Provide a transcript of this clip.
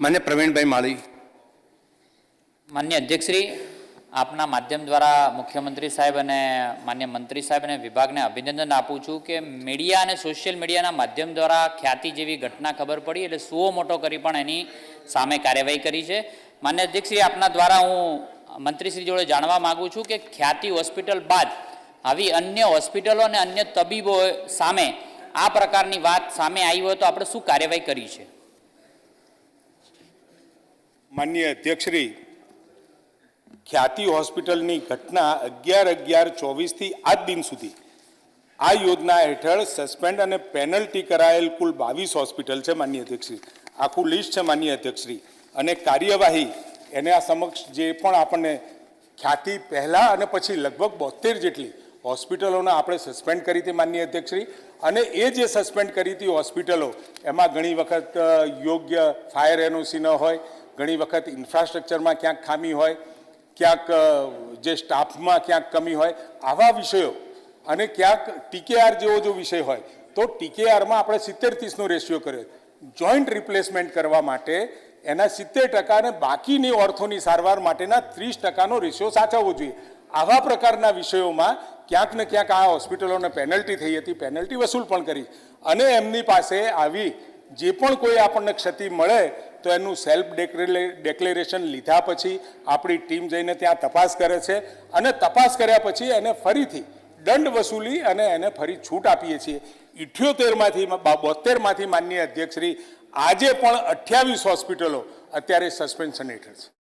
માન્ય પ્રવીણભાઈ માળી માન્ય અધ્યક્ષશ્રી આપના માધ્યમ દ્વારા મુખ્યમંત્રી સાહેબ અને માન્ય મંત્રી સાહેબ અને વિભાગને અભિનંદન આપું છું કે મીડિયા અને સોશિયલ મીડિયાના માધ્યમ દ્વારા ખ્યાતિ જેવી ઘટના ખબર પડી એટલે સુઓ મોટો કરી પણ એની સામે કાર્યવાહી કરી છે માન્ય અધ્યક્ષશ્રી આપના દ્વારા હું મંત્રીશ્રી જોડે જાણવા માગું છું કે ખ્યાતિ હોસ્પિટલ બાદ આવી અન્ય હોસ્પિટલો અને અન્ય તબીબો સામે આ પ્રકારની વાત સામે આવી હોય તો આપણે શું કાર્યવાહી કરી છે માનનીય અધ્યક્ષશ્રી, ખ્યાતિ હોસ્પિટલની ઘટના અગિયાર અગિયાર ચોવીસથી આજ દિન સુધી. આ યોજના હેઠળ સસ્પેન્ડ અને પેનલ્ટી કરાયેલ કુલ બાવીસ હોસ્પિટલ છે માનનીય અધ્યક્ષશ્રી. આખું લિસ્ટ છે માનનીય અધ્યક્ષશ્રી. અને કાર્યવાહી એને આ સમક્ષ જે પણ આપણને ખ્યાતિ પહેલાં અને પછી લગભગ બોતેર જેટલી હોસ્પિટલોને આપણે સસ્પેન્ડ કરી હતી માનનીય અધ્યક્ષશ્રી. અને એ જે સસ્પેન્ડ કરી હતી હોસ્પિટલો, એમાં ઘણી વખત યોગ્ય ફાયર એનઓસી ન હોય ઘણી વખત ઇન્ફ્રાસ્ટ્રક્ચરમાં ક્યાંક ખામી હોય, ક્યાંક જે સ્ટાફમાં ક્યાંક કમી હોય, આવા વિષયો અને ક્યાંક ટીકેઆર જેવો જો વિષય હોય, તો ટીકેઆરમાં આપણે સિત્તેર ત્રીસનો રેશિયો કર્યો. જોઈન્ટ રિપ્લેસમેન્ટ કરવા માટે એના સિત્તેર ટકા અને બાકીની ઓર્થોની સારવાર માટેના ત્રીસ ટકાનો રેશિયો સાચવવો જોઈએ. આવા પ્રકારના વિષયોમાં ક્યાંક ને ક્યાંક આ હોસ્પિટલોને પેનલ્ટી થઈ હતી પેનલ્ટી વસૂલ પણ કરી. અને એમની પાસે આવી જે પણ કોઈ આપણને ક્ષતિ મળે તો એનું સેલ્ફ ડેક્લેરેશન લીધા પછી આપણી ટીમ જઈને ત્યાં તપાસ કરે છે અને તપાસ કર્યા પછી એને ફરીથી દંડ વસૂલી અને એને ફરી છૂટ આપીએ છીએ. ઇઠ્યોતેરમાંથી બોતેરમાંથી માનનીય અધ્યક્ષશ્રી આજે પણ અઠ્યાવીસ હોસ્પિટલો અત્યારે સસ્પેન્શન હેઠળ છે.